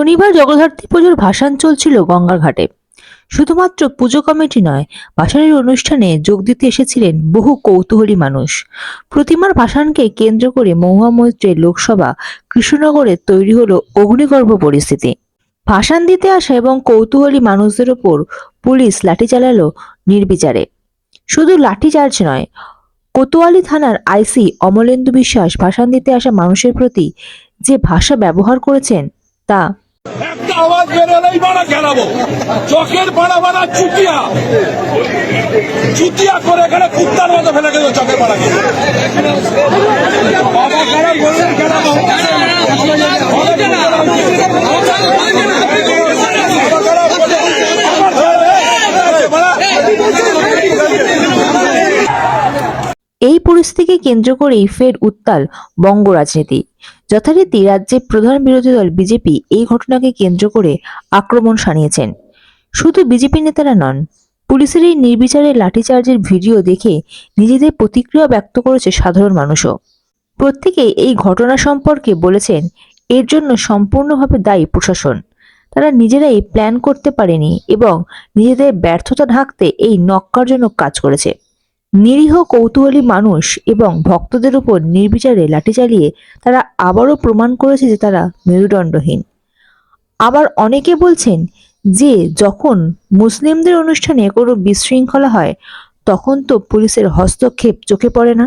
শনিবার জগদ্ধাত্রী পুজোর ভাসান চলছিল গঙ্গার ঘাটে। শুধুমাত্র পুজো কমিটি নয়, ভাসানের অনুষ্ঠানে যোগ দিতে এসেছিলেন বহু কৌতূহলী মানুষ। প্রতিমার ভাসানকে কেন্দ্র করে মহুয়া মৈত্রের লোকসভা কৃষ্ণনগরে তৈরি হলো অগ্নিগর্ভ পরিস্থিতি। ভাসান দিতে আসা এবং কৌতূহলী মানুষদের ওপর পুলিশ লাঠি চালালো নির্বিচারে। শুধু লাঠি লাঠিচার্জ নয়, কোতোয়ালি থানার আইসি অমলেন্দু বিশ্বাস ভাসান দিতে আসা মানুষের প্রতি যে ভাষা ব্যবহার করেছেন তা একটা আওয়াজ বেরোলেই বাড়া গেলাবো চকের পাড়া বাড়া চুটিয়া চুটিয়া করে এখানে কুত্তার মতো ফেলে গেল চকের পাড়াকে বাবা এই পরিস্থিতিকে কেন্দ্র করেই ফের উত্তাল বঙ্গ রাজনীতি যথারীতি রাজ্যের প্রধান বিরোধী দল বিজেপি এই ঘটনাকে কেন্দ্র করে আক্রমণ সানিয়েছেন শুধু বিজেপি নেতারা নন, পুলিশের এই নির্বিচারে লাঠিচার্জের ভিডিও দেখে নিজেদের প্রতিক্রিয়া ব্যক্ত করেছে সাধারণ মানুষও। প্রত্যেকেই এই ঘটনা সম্পর্কে বলেছেন, এর জন্য সম্পূর্ণভাবে দায়ী প্রশাসন। তারা নিজেরাই প্ল্যান করতে পারেনি এবং নিজেদের ব্যর্থতা ঢাকতে এই নক্কারজনক কাজ করেছে। নিরীহ কৌতূহলী মানুষ এবং ভক্তদের উপর নির্বিচারে লাঠি চালিয়ে তারা আবারও প্রমাণ করেছে যে তারা মেরুদণ্ডহীন। আবার অনেকে বলছেন যে যখন মুসলিমদের অনুষ্ঠানে কোনো বিশৃঙ্খলা হয়, তখন তো পুলিশের হস্তক্ষেপ চোখে পড়ে না।